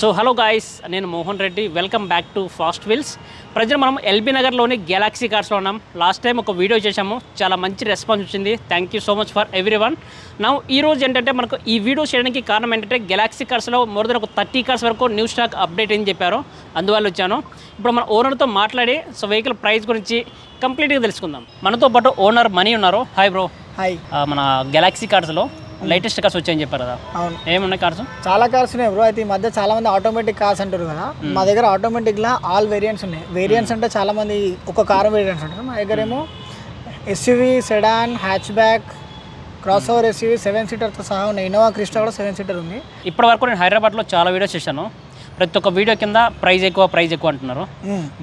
So hello guys నేను Mohan Reddy. Welcome back to fast wheels ప్రజలు మనం LB నగర్లోని గెలాక్సీ కార్స్లో ఉన్నాం. లాస్ట్ టైం ఒక వీడియో చేశాము. చాలా మంచి రెస్పాన్స్ వచ్చింది. Thank you so much for everyone నా ఈ రోజు ఏంటంటే మనకు ఈ వీడియో చేయడానికి కారణం ఏంటంటే గెలాక్సీ కార్స్లో మోర్ దెన్ ఒక థర్టీ కార్స్ వరకు న్యూ స్టాక్ అప్డేట్ అని చెప్పారు. అందువల్ల వచ్చాను. ఇప్పుడు మన ఓనర్తో మాట్లాడి సో వెహికల్ ప్రైస్ గురించి కంప్లీట్గా తెలుసుకుందాం. మనతో పాటు ఓనర్ మనీ ఉన్నారు. హాయ్ బ్రో హాయ్ మన గెలాక్సీ కార్స్లో లేటెస్ట్ కార్స్ వచ్చాయని చెప్పారు కదా. అవును. ఏమున్నాయి కార్స్ చాలా కార్స్ ఉన్నాయి బ్రో అయితే ఈ మధ్య చాలా మంది ఆటోమేటిక్ కార్స్ అంటారు కదా. మా దగ్గర ఆటోమేటిక్ లా ఆల్ వేరియంట్స్ ఉన్నాయి. వేరియంట్స్ అంటే చాలా మంది ఒక కార్ వేరియంట్స్ అంటారు మా దగ్గర ఏమో SUV sedan hatchback crossover SUV seven సీటర్తో సహా ఉన్నాయి. ఇన్నోవా క్రిస్టా కూడా సెవెన్ సీటర్ ఉంది. ఇప్పటి వరకు నేను హైదరాబాద్లో చాలా వీడియోస్ చేశాను. ప్రతి ఒక్క వీడియో కింద ప్రైస్ ఎక్కువ ప్రైస్ ఎక్కువ అంటున్నారు.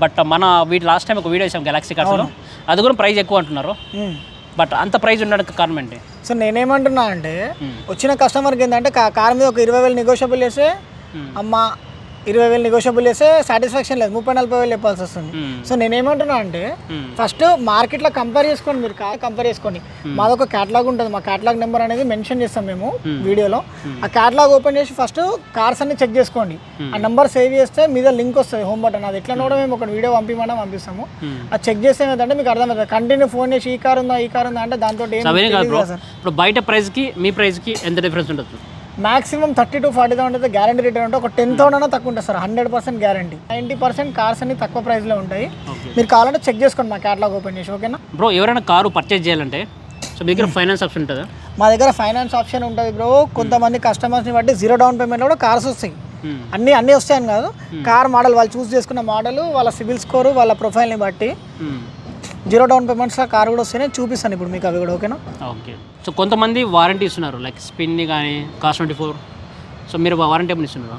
బట్ మన వీటి లాస్ట్ టైం ఒక వీడియో చేసాం గెలాక్సీ కార్స్లో అది కూడా ప్రైస్ ఎక్కువ అంటున్నారు. బట్ అంత ప్రైస్ ఉండడానికి కారణం ఏంటి? సో నేనేమంటున్నా అంటే. వచ్చిన కస్టమర్కి ఏంటంటే కార్ మీద ఒక ఇరవై వేలు నెగోషియబుల్ చేస్తే మ్మ్. అమ్మ ఇరవై వేలు నెగోషియబుల్ చేస్తే సాటిస్ఫాక్షన్ లేదు. ముప్పై నలభై వేలు చెప్పాల్సి వస్తుంది. మ్మ్. సో నేనేమంటున్నా అంటే. ఫస్ట్ మార్కెట్లో కంపేర్ చేసుకోండి మీరు కార్ కంపేర్ చేసుకోండి. మాది ఒక క్యాటలాగ్ ఉంటుంది. మా క్యాటలాగ్ నెంబర్ అనేది మెన్షన్ చేస్తాం మేము వీడియోలో. ఆ క్యాటలాగ్ ఓపెన్ చేసి ఫస్ట్ కార్స్ అన్ని చెక్ చేసుకోండి. ఆ నెంబర్ సేవ్ చేస్తే మీద లింక్ వస్తుంది హోమ్ బటన్ అది ఎట్లా కూడా మేము ఒక వీడియో పంపిమన్నా పంపిస్తాము. అది చెక్ చేస్తే ఏంటంటే మీకు అర్థమవుతుంది. కంటిన్యూ ఫోన్ చేసి ఈ కార్ ఉందా ఈ కార్ ఉందా అంటే దాంతో ఇప్పుడు బయట ప్రైస్కి మీ ప్రైస్కి ఎంత డిఫరెన్స్ ఉంటుంది maximum thirty to forty thousand అయితే గ్యారంటీ రిటర్న్ ఉంటే ఒక టెన్ థౌసండ్ అయినా తక్కువ ఉంటుంది sir hundred percent guarantee ninety percent cars అన్ని తక్కువ ప్రైస్లో ఉంటాయి. మీరు కావాలంటే చెక్ చేసుకోండి మా క్యాటలాగ్ ఓపెన్ చేసి ఓకేనా బ్రో ఎవరైనా కారు పర్చేజ్ చేయాలంటే సో మీ దగ్గర ఫైనాన్స్ ఆప్షన్ ఉంటుందా? మా దగ్గర ఫైనాన్స్ ఆప్షన్ ఉంటుంది బ్రో కొంతమంది కస్టమర్స్ని బట్టి జీరో డౌన్ పేమెంట్లో కూడా కార్స్ వస్తాయి. అన్నీ అన్నీ వస్తాయని కాదు. కార్ మోడల్ వాళ్ళు చూస్ చేసుకున్న మోడల్ వాళ్ళ సివిల్ స్కోర్ వాళ్ళ ప్రొఫైల్ని బట్టి. జీరో డౌన్ పేమెంట్స్లో కార్ కూడా వస్తాయి నేను చూపిస్తాను ఇప్పుడు మీకు అవి కూడా ఓకేనా? ఓకే. సో కొంతమంది వారంటీ ఇస్తున్నారు లైక్ స్పిన్ని కానీ కాస్ట్ ట్వంటీ ఫోర్ సో మీరు వారంటీ ఏమైనా ఇస్తున్నారా?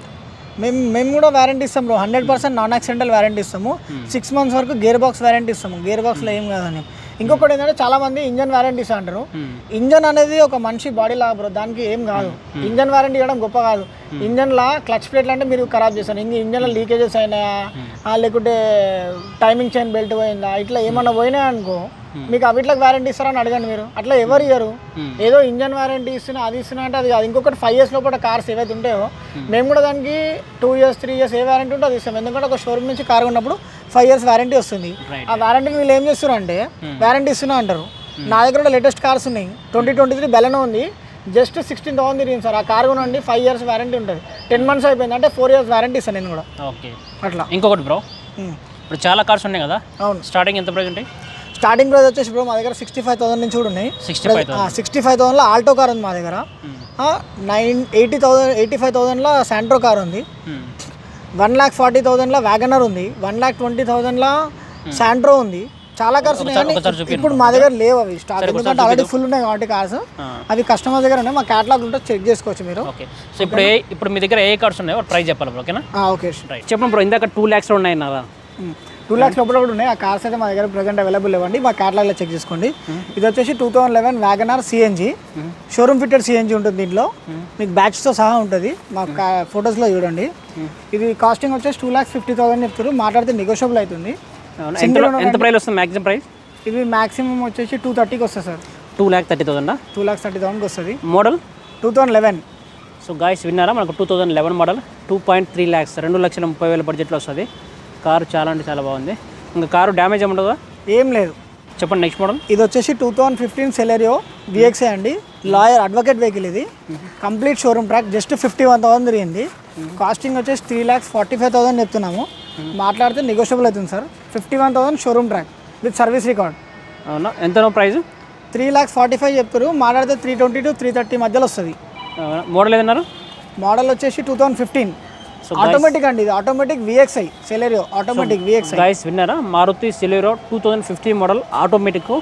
మేము మేము కూడా వారంటీ ఇస్తాం bro. Hundred percent non accidental warranty ఇస్తాము. సిక్స్ మంత్స్ వరకు గేర్ బాక్స్ వారంటీ ఇస్తాము. గేర్ బాక్స్లో ఏం కాదని ఇంకొకటి ఏంటంటే చాలా మంది ఇంజన్ వారంటీ ఇస్తా అంటారు. మ్మ్. ఇంజన్ అనేది ఒక మనిషి బాడీ లా బ్రో దానికి ఏం కాదు. ఇంజన్ వారంటీ ఇవ్వడం గొప్ప కాదు. ఇంజన్ లా క్లచ్ ప్లేట్లు అంటే మీరు ఖరాబ్ చేస్తారు. ఇంక ఇంజన్ లీకేజెస్ అయినా ఆ, లేకుంటే టైమింగ్ చైన్ బెల్ట్ పోయిందా ఇట్లా ఏమన్నా పోయినా అనుకో మీకు అవిట్లకు వారంటీ ఇస్తారని అడగండి మీరు. అట్లా ఎవరు ఇయ్యరు. Hmm. ఏదో ఇంజన్ వారంటీ ఇస్తున్నా అది ఇస్తున్నా అంటే అది కాదు. ఇంకొకటి ఫైవ్ ఇయర్స్ లోపల కార్స్ ఏవైతే ఉంటాయో మేము కూడా దానికి two years three years a warranty ఉంటే అది ఇస్తాం. ఎందుకంటే ఒక షోరూమ్ నుంచి కార్ ఉన్నప్పుడు ఫైవ్ ఇయర్స్ వారంటీ వస్తుంది. ఆ వారంటీని వీళ్ళు ఏం చేస్తారు అంటే వారంటీ ఇస్తున్నా అంటారు. నా దగ్గర కూడా లేటెస్ట్ కార్స్ ఉన్నాయి. ట్వంటీ ట్వంటీ త్రీ బెలనో ఉంది. జస్ట్ సిక్స్టీన్ థౌసండ్ తిరిగింది సార్. ఆ కార్ కొనండి ఫైవ్ ఇయర్స్ వారంటీ ఉంటుంది. టెన్ మంత్స్ అయిపోయింది. అంటే ఫోర్ ఇయర్స్ వారంటీ ఇస్తాను నేను కూడా. ఓకే అట్లా. ఇంకొకటి బ్రో. ఇప్పుడు చాలా కార్స్ ఉన్నాయి కదా? అవును. స్టార్టింగ్ ఎంత ప్రైస్ ఉంటాయి స్టార్టింగ్ ప్రైస్ వచ్చేసి బ్రో మా దగ్గర సిక్స్టీ ఫైవ్ థౌసండ్ నుంచి కూడా ఉన్నాయి. సిక్స్టీ ఫైవ్ థౌసండ్లో ఆల్టో కార్ ఉంది మా దగ్గర. Nine eighty thousand eighty five థౌసండ్లో Santro car ఉంది. వన్ ల్యాక్ ఫార్టీ థౌసండ్లో వ్యాగనర్ ఉంది. వన్ ల్యాక్ ట్వంటీ థౌసండ్లో శాంట్రో ఉంది. చాలా కార్స్ ఉన్నాయి కానీ. ఇప్పుడు మా దగ్గర లేవు అవి. స్టాక్ ఎందుకంటే ఆల్రెడీ ఫుల్ ఉన్నాయి కాబట్టి కార్స్ అవి కస్టమర్ దగ్గర ఉన్నాయి. మా క్యాటలాగ్ ఉంటే చెక్ చేసుకోవచ్చు మీరు. ఓకే సో ఇప్పుడు ఇప్పుడు మీ దగ్గర ఏ కార్డ్స్ ఉన్నాయో? ప్రైస్ చెప్పాలి ఓకేనా? ఓకే చెప్పండి బ్రో ఇందాక టూ ల్యాక్స్ ఉన్నాయి అన్నారా? టూ ల్యాక్స్ లోపల కూడా ఉన్నాయి. ఆ కార్స్ అయితే మా దగ్గర ప్రజెంట్ అవైలబుల్ ఇవ్వండి మా క్యాటలాగ్లో చెక్ చేసుకోండి. ఇది వచ్చేసి two thousand eleven WagonR CNG showroom fitted CNG ఉంటుంది దీంట్లో. మీకు బ్యాచ్తో సహా ఉంటుంది. మా ఫొటోస్లో చూడండి. ఇది కాస్టింగ్ వచ్చేసి టూ ల్యాక్స్ ఫిఫ్టీ థౌసండ్ చెప్తారు మాట్లాడితే నెగోషియబుల్ అవుతుంది? ఎంత ప్రైస్ వస్తుంది మ్యాక్సిమం ప్రైస్ ఇది మాక్సిమం వచ్చేసి టూ థర్టీకి వస్తుంది సార్. టూ ల్యాక్ థర్టీ థౌసండా టూ ల్యాక్స్ థర్టీ థౌసండ్కి వస్తుంది. Model? Two thousand eleven so guys విన్నారా? మనకు two thousand eleven model. Two point three lakhs రెండు లక్షల ముప్పై వేల బడ్జెట్లో వస్తుంది. కారు చాలా అంటే చాలా బాగుంది. ఇంకా కారు డ్యామేజ్ ఏముంటుందా ఏం లేదు. చెప్పండి నెక్స్ట్ మోడల్ ఇది వచ్చేసి టూ థౌసండ్ ఫిఫ్టీన్ సెలెరియో విఎక్సే అండి. లాయర్ అడ్వకేట్ వెహికల్ ఇది. Complete showroom track just fifty one thousand తిరిగింది. కాస్టింగ్ వచ్చేసి three lakhs forty five thousand చెప్తున్నాము. మాట్లాడితే నెగోషియబుల్ అవుతుంది sir. Fifty one thousand showroom track with service record అవునా? ఎంత price three lakhs forty five చెప్తారు మాట్లాడితే three twenty to three thirty మధ్యలో వస్తుంది. మోడల్ ఏదన్నారు? మోడల్ వచ్చేసి టూ థౌసండ్ ఫిఫ్టీన్ ఆటోమేటిక్ అండి ఇది automatic VXi Celerio automatic VXI guys విన్నారా? Maruti Celerio two thousand fifteen model automatic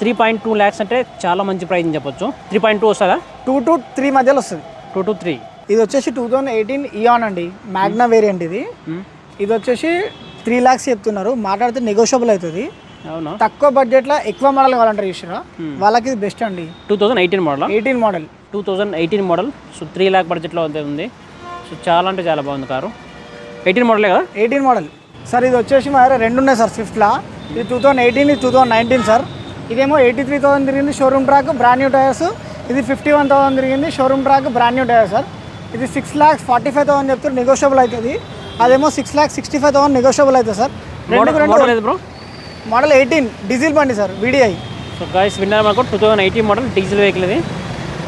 three point two lakhs అంటే చాలా మంచి ప్రైస్ అని చెప్పొచ్చు. త్రీ పాయింట్ టూ వస్తుందా? టూ టు త్రీ మధ్యలో వస్తుంది. టూ టు త్రీ ఇది వచ్చేసి టూ థౌజండ్ ఎయిటీన్ ఇయాన్ అండి మ్యాగ్నా వేరియంట్ ఇది. ఇది వచ్చేసి త్రీ ల్యాక్స్ చెప్తున్నారు. మాట్లాడితే నెగోషియబుల్ అవుతుంది. అవునా? తక్కువ బడ్జెట్లో ఎక్కువ మోడల్ కావాలంటారు చూసారా? వాళ్ళకి ఇది బెస్ట్ అండి. Two thousand eighteen model eighteen model two thousand eighteen model so three lakh బడ్జెట్లో అయితే ఉంది. సో చాలా అంటే చాలా బాగుంది కారు. ఎయిటీన్ మోడలే కదా? Eighteen model. సార్ ఇది వచ్చేసి మా దగ్గర రెండు ఉన్నాయి సార్ స్విఫ్ట్లా ఇది టూ థౌసండ్ ఎయిటీన్ ఇది టూ థౌసండ్ నైన్టీన్ సార్. ఇదేమో ఎయిటీ త్రీ థౌసండ్ తిరిగింది showroom track brand new tyres ఇది ఫిఫ్టీ వన్ థౌసండ్ తిరిగింది showroom track brand new tyre sir. ఇది six lakhs forty five thousand చెప్తే నెగోషియబుల్ అవుతుంది అదేమో six lakhs sixty five thousand negotiable అవుతుంది sir bro model eighteen diesel బండి sir VDi so guys విన్నారు మనకు two thousand eighteen model diesel vehicle ఇది.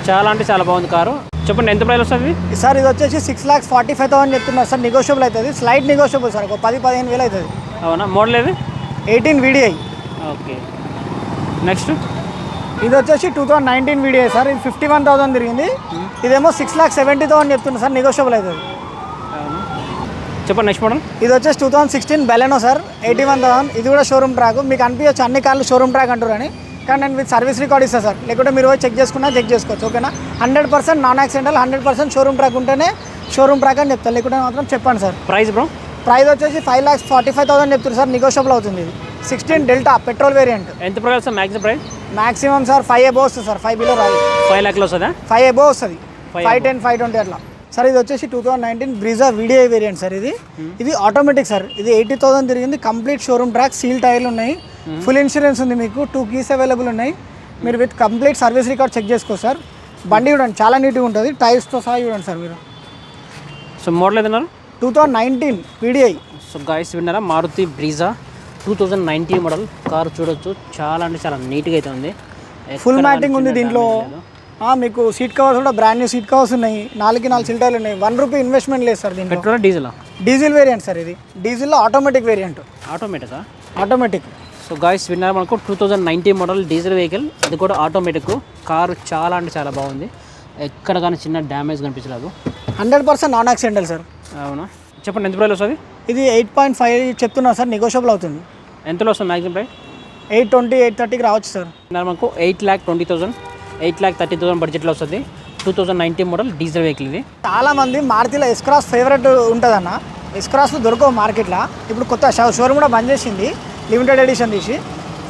చాలా అంటే చాలా బాగుంది కారు. చెప్పండి ఎంత ప్రైస్ వస్తుంది? ఇది? సార్ ఇది వచ్చేసి six lakhs forty five thousand చెప్తున్నారు. సార్ నెగోషియబుల్ అవుతుంది. స్లైట్ నెగోషియబుల్ సార్ ఒక పది పదిహేను వేలు అవుతుంది. అవునా? మోడల్ ఏది? ఎయిటీన్ వీడిఐ ఓకే నెక్స్ట్ ఇది వచ్చేసి two thousand nineteen VDi sir. ఇది ఫిఫ్టీ వన్ థౌసండ్ తిరిగింది ఇదేమో సిక్స్ ల్యాక్ సెవెంటీ థౌసండ్ చెప్తున్నారు సార్ నెగోషియబుల్ అవుతుంది. చెప్పండి నెక్స్ట్ మోడల్ ఇది వచ్చేసి two thousand sixteen Baleno sir eighty one thousand ఇది కూడా షోరూమ్ ట్రాక్ మీకు అనిపించచ్చు అన్ని కార్లు షోరూమ్ ట్రాక్ అంటారు అని. కానీ నేను విత్ సర్వీస్ రికార్డ్ ఇస్తాను సార్. లేకుంటే మీరు చెక్ చేసుకున్నా చెక్ చేసుకోవచ్చు ఓకేనా? Hundred percent non accidental hundred percent showroom track ఉంటేనే షోరూమ్ ట్రాక్ అని చెప్తాను లేకుంటే మాత్రం చెప్పండి సార్. Price bro? ప్రైస్ వచ్చేసి five lakhs forty five thousand చెప్తారు సార్. నెగోషియబుల్ అవుతుంది ఇది. Sixteen Delta petrol variant. ఎంత ప్రైస్ వస్తుంది maximum price maximum sir five above వస్తుంది సార్. ఫైవ్ బిలో రాదు ఫైవ్ ల్యాక్లో వస్తుందా? ఫైవ్ ఎబో వస్తుంది. ఫైవ్ టెన్ ఫైవ్ ట్వంటీ అట్లా. సార్ ఇది వచ్చేసి two thousand nineteen Brezza VDi variant sir ఇది. ఇది ఆటోమేటిక్ సార్. ఇది ఎయిటీ థౌసండ్ తిరిగింది. కంప్లీట్ షోరూమ్ ట్రాక్ సీల్ టైర్లు ఉన్నాయి. ఫుల్ ఇన్సూరెన్స్ ఉంది మీకు. టూ కీస్ అవైలబుల్ ఉన్నాయి. మీరు with complete service record check చేసుకో సార్. బండి చూడండి చాలా నీట్గా ఉంటుంది. టైర్స్తో సహా చూడండి సార్ మీరు. So model ఏదన్నారు two thousand nineteen VDi so guys విన్నారా? Maruti Brezza two thousand nineteen model car చూడొచ్చు. చాలా అంటే చాలా నీట్గా అయితే ఉంది. ఫుల్ మ్యాటింగ్ ఉంది దీంట్లో. మీకు సీట్ కవర్స్ కూడా బ్రాండ్ న్యూ సీట్ కవర్స్ ఉన్నాయి. నాలుగు నాలుగు సీట్ టైర్లు ఉన్నాయి. వన్ రూపీ ఇన్వెస్ట్మెంట్ లేదు సార్ దీంట్లో. Petrol diesel? Diesel variant sir ఇది. డీజిల్లో ఆటోమేటిక్ వేరియంట్. ఆటోమేటికా? ఆటోమేటిక్. సో గాయస్ విన్నారు మనకు? Two thousand nineteen model diesel vehicle. అది కూడా ఆటోమేటిక్. కారు చాలా అంటే చాలా బాగుంది. ఎక్కడ కానీ చిన్న డ్యామేజ్ కనిపించలేదు. Hundred percent non accidental sir. అవునా? చెప్పండి ఎంత ప్రైస్ వస్తుంది? ఇది ఎయిట్ పాయింట్ ఫైవ్ చెప్తున్నారు సార్ నెగోషియబుల్ అవుతుంది. ఎంతలో వస్తుంది maximum price? Eight twenty eight థర్టీకి రావచ్చు సార్. విన్నారు మనకు? Eight lakh twenty thousand eight lakh thirty thousand బడ్జెట్లో వస్తుంది. Two thousand nineteen model diesel vehicle ఇది. చాలా మంది మారుతిలో ఎస్క్రాస్ ఫేవరెట్ ఉంటుందన్న. ఎస్క్రాస్లు దొరకవు మార్కెట్లో. ఇప్పుడు కొత్త షో- షోరూమ్ కూడా బంద్ చేసింది. లిమిటెడ్ ఎడిషన్ తీసి.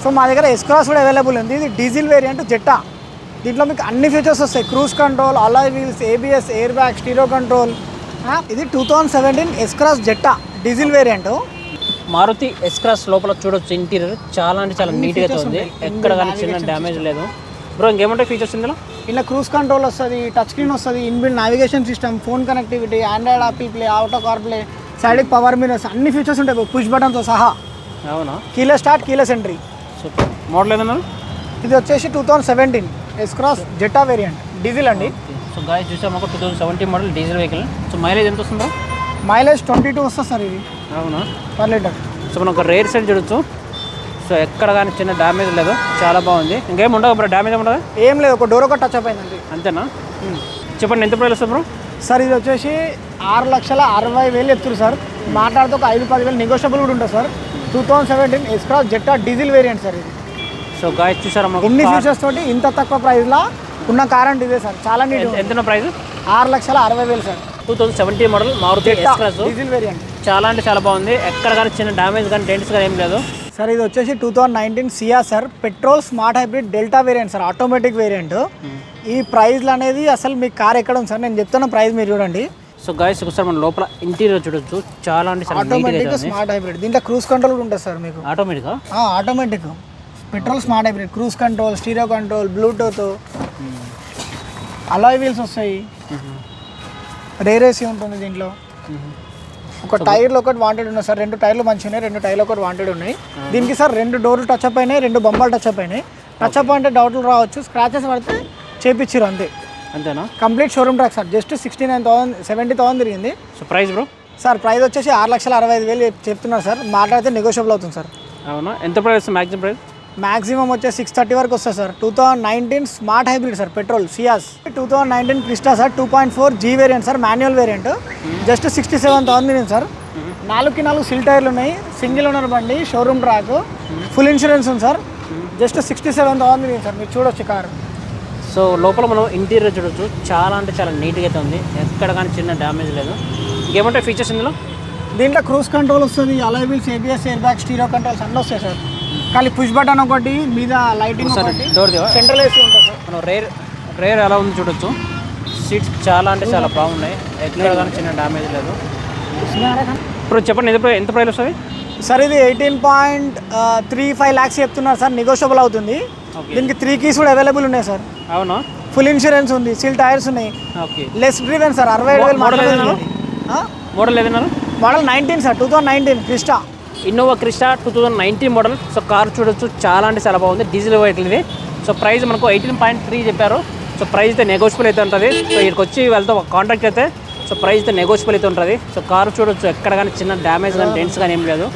సో మా దగ్గర ఎస్క్రాస్ కూడా అవైలబుల్ ఉంది. ఇది డీజిల్ వేరియంట్ జెట్టా దీంట్లో మీకు అన్ని ఫీచర్స్ వస్తాయి. Cruise control alloy wheels ABS air bag stereo control ఇది two thousand seventeen S Cross Zeta diesel variant Maruti S Cross లోపల చూడొచ్చు. ఇంటీరియర్ చాలా అంటే చాలా నీట్గా ఉంది. ఎక్కడ కానీ చిన్న డ్యామేజ్ లేదు. బ్రో ఇంకేముంటాయి ఫీచర్స్ ఇందులో? ఇలా క్రూజ్ కంట్రోల్ వస్తుంది టచ్ స్క్రీన్ వస్తుంది inbuilt navigation system phone connectivity Android Apple play auto car play side power mirrors అన్ని ఫీచర్స్ ఉంటాయి పుష్ బటన్తో సహా. అవునా? Keyless start keyless entry super model ఏదన్నారు ఇది వచ్చేసి two thousand seventeen S Cross Zeta variant diesel అండి. So guys చూసాం ఒక two thousand seventeen model diesel vehicle so mileage ఎంత వస్తుందో? మైలేజ్ ట్వంటీ టూ వస్తుంది సార్ ఇది. అవునా? పర్ లీటర్ సో మనం ఒక రేర్ సైడ్ చూడొచ్చు. సో ఎక్కడ కానీ చిన్న డ్యామేజ్ లేదు. చాలా బాగుంది. ఇంకేం ఉండదు బ్రో డ్యామేజ్ ఉండదా? ఏం లేదు ఒక డోర్ ఒక టచ్ అప్ అయిందండి. అంతేనా? చెప్పండి ఎంత ప్రైస్ వస్తుంది బ్రో? సార్ ఇది వచ్చేసి ఆరు లక్షల అరవై వేలు చెప్తారు సార్. మాట్లాడితే ఒక ఐదు పది వేలు నెగోషియబుల్ కూడా ఉంటుంది sir. Two thousand seventeen S Cross Zeta diesel variant sir ఇది. సో గాయ చూసారా ఎన్ని ఫీచర్స్ తోటి ఇంత తక్కువ ప్రైస్లో ఉన్న కార్ అంటే ఇదే సార్. చాలా నీట్ ఎంత- ప్రైస్ ఆరు లక్షల అరవై వేలు sir. Two thousand seventeen model Maruti diesel variant చాలా అంటే చాలా బాగుంది. ఎక్కడ కానీ చిన్న డ్యామేజ్ కానీ డెంట్స్ కానీ ఏం లేదు. సార్ ఇది వచ్చేసి two thousand nineteen Ciaz sir. Petrol smart hybrid Delta variant sir. Automatic variant. ఈ ప్రైస్లు అనేది అసలు మీ కార్ ఎక్కడ ఉంది సార్? నేను చెప్తున్న ప్రైస్ మీరు చూడండి. సో గాయస్ ఒకసారి మన లోపల ఇంటీరియర్ చూడొచ్చు. చాలా అంటే ఆటోమేటిక్ స్మార్ట్ హైబ్రిడ్. దీంట్లో క్రూజ్ కంట్రోల్ కూడా ఉంటుంది సార్ మీకు. ఆటోమేటిక్గా automatic petrol smart hybrid cruise control stereo control Bluetooth. Alloy wheels వస్తాయి. రేరేసీ ఉంటుంది దీంట్లో. ఒక టైర్లు ఒకటి వాంటెడ్ ఉన్నాయి సార్. రెండు టైర్లు మంచిగా ఉన్నాయి రెండు టైర్లు ఒకటి వాంటెడ్ ఉన్నాయి. దీనికి సార్ రెండు డోర్లు టచ్ అప్ అయినాయి రెండు బొమ్మలు టచ్ అప్ అయినాయి. టచ్ అప్ అంటే డౌట్లు రావచ్చు స్క్రాచెస్ పడితే చేపించారు అంతే. అంతేనా? Complete showroom track sir. Just sixty nine thousand seventy thousand తిరిగింది. So price bro sir price వచ్చేసి ఆరు లక్షల అరవై ఐదు వేలు చెప్- చెప్తున్నారు సార్. మాట్లాడితే నెగోషియబుల్ అవుతుంది సార్. అవునా? ఎంత ప్రైస్ మ్యాక్సిమం ప్రైస్ మాక్సిమం వచ్చేసి సిక్స్ థర్టీ వరకు వస్తుంది sir. Two thousand nineteen smart hybrid sir petrol Ciaz two thousand nineteen Crysta sir two point four G variant sir manual variant just sixty seven thousand sir. నాలుగుకి నాలుగు seal టైర్లు ఉన్నాయి. Single owner బండి showroom track full insurance ఉంది sir. Just sixty seven thousand sir. మీరు చూడొచ్చు car. So లోపల మనం ఇంటీరియర్ చూడొచ్చు. చాలా అంటే చాలా నీట్గా అయితే ఉంది. ఎక్కడ కానీ చిన్న డ్యామేజ్ లేదు. ఇంకేమంటాయి ఫీచర్స్ ఇందులో? దీంట్లో క్రూజ్ కంట్రోల్ వస్తుంది alloy wheels ABS air bag stereo controls అన్నీ వస్తాయి సార్. కానీ పుష్ బటన్ ఒకటి మీద లైటింగ్ సార్ ఒకటి. డోర్ దేవా సెంట్రల్ ఏసీ ఉంటుంది సార్. మనం రేర్ రేర్ ఎలా ఉంది చూడొచ్చు. సీట్స్ చాలా అంటే చాలా బాగున్నాయి. ఎక్కడ కానీ చిన్న డ్యామేజ్ లేదు. ఇప్పుడు చెప్పండి ఎంత ప్రైస్ ఎంత ప్రైస్ వస్తుంది? సార్ ఇది eighteen point three five lakhs చెప్తున్నారు సార్. నెగోషియబుల్ అవుతుంది. దీనికి త్రీ కీస్ కూడా అవైలబుల్ ఉన్నాయి సార్. అవునా? ఫుల్ ఇన్సూరెన్స్ ఉంది సీల్ టైర్స్ ఉన్నాయి. Okay less driven sir. అరవై ఏడు వేలు మోడల్ ఏదైనా? Model ఏదన్నారు model nineteen sir. Two thousand nineteen Crysta Innova Crysta two thousand nineteen model so car చూడొచ్చు. చాలా అంటే చాలా బాగుంది. డీజిల్ వెహికల్ ఇది. సో ప్రైస్ మనకు ఎయిటీన్ పాయింట్ త్రీ చెప్పారు. సో ప్రైస్ అయితే నెగోషియబుల్ అయితే ఉంటుంది. సో ఇక్కడికి వచ్చి వెళ్తే. ఒక కాంట్రాక్ట్ అయితే. సో ప్రైస్ అయితే నెగోషియబుల్ అయితే ఉంటుంది. సో కార్ చూడొచ్చు. ఎక్కడ కానీ చిన్న డ్యామేజ్ కానీ డెంట్స్ కానీ ఏం లేదు.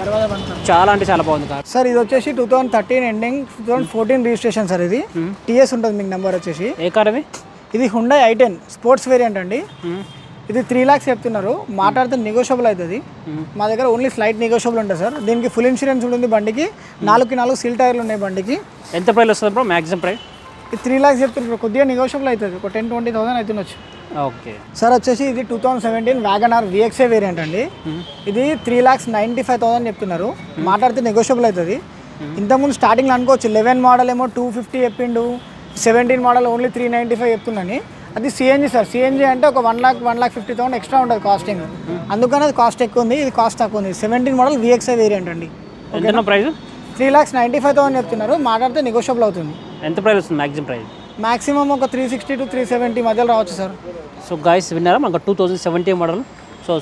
చాలా అంటే చాలా బాగుంది కార్ సార్ ఇది వచ్చేసి two thousand thirteen ending two thousand fourteen registration sir ఇది. టీఎస్ ఉంటుంది మీకు నెంబర్ వచ్చేసి. ఏ కార్ అది ఇది Hyundai I ten sports variant అండి. ఇది త్రీ ల్యాక్స్ చెప్తున్నారు. మాట్లాడితే నెగోషియబుల్ అవుతుంది. మా దగ్గర ఓన్లీ స్లైట్ నెగోషియబుల్ ఉంటుంది సార్. దీనికి ఫుల్ ఇన్సూరెన్స్ ఉంటుంది బండికి. నాలుగుకి నాలుగు సీల్ టైర్లు ఉన్నాయి బండికి. ఎంత ప్రైస్ వస్తుంది బ్రో? మ్యాక్సిమం ప్రైస్ ఇది త్రీ ల్యాక్స్ చెప్తున్నారు కొద్దిగా నెగోషియబుల్ అవుతుంది. ఒక టెన్ ట్వంటీ థౌసండ్ అవుతుండొచ్చు ఓకే. సార్ వచ్చేసి ఇది two thousand seventeen wagon R VXi variant అండి. ఇది three lakhs ninety five thousand చెప్తున్నారు మాట్లాడితే నెగోషియబుల్ అవుతుంది. ఇంతకుముందు స్టార్టింగ్లో అనుకోవచ్చు. లెవెన్ మోడల్ ఏమో టూ ఫిఫ్టీ చెప్పిండు. Seventeen model only three ninety five చెప్తున్నాని అది సిఎన్జి సార్. సిఎన్జి అంటే ఒక one lakh one lakh fifty thousand extra ఉంటుంది కాస్టింగ్ అందుకని అది కాస్ట్ ఎక్కువ ఉంది ఇది కాస్ట్ తక్కువ ఉంది. సెవెంటీన్ మోడల్ విఎక్సే వేరియంట్ అండి. Price three lakhs ninety five thousand చెప్తున్నారు. మాట్లాడితే నెగోషియబుల్ అవుతుంది. ఎంత ప్రైస్ వస్తుంది మ్యాక్సిమం ప్రైస్ మాక్సిమం ఒక three sixty to three seventy మధ్యలో రావచ్చు సార్. సో గాయస్ విన్నారా? మనకు two thousand seventeen model so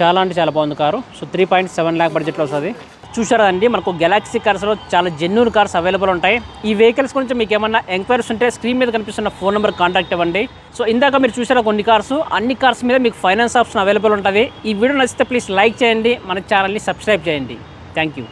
చాలా అంటే చాలా బాగుంది car. So three point seven lakh బడ్జెట్లో వస్తుంది. చూసారా అండి? మనకు గెలాక్సీ కార్స్లో చాలా జెన్యున్ కార్స్ అవైలబుల్ ఉంటాయి. ఈ వెహికల్స్ గురించి మీకు ఏమన్నా ఎంక్వైరీస్ ఉంటే స్క్రీన్ మీద కనిపిస్తున్న ఫోన్ నెంబర్ కాంటాక్ట్ ఇవ్వండి. సో ఇందాక మీరు చూసారా కొన్ని కార్స్ అన్ని కార్స్ మీద మీకు ఫైనాన్స్ ఆప్షన్ అవైలబుల్ ఉంటుంది. ఈ వీడియో నచ్చితే ప్లీజ్ లైక్ చేయండి. మన ఛానల్ని సబ్స్క్రైబ్ చేయండి. Thank you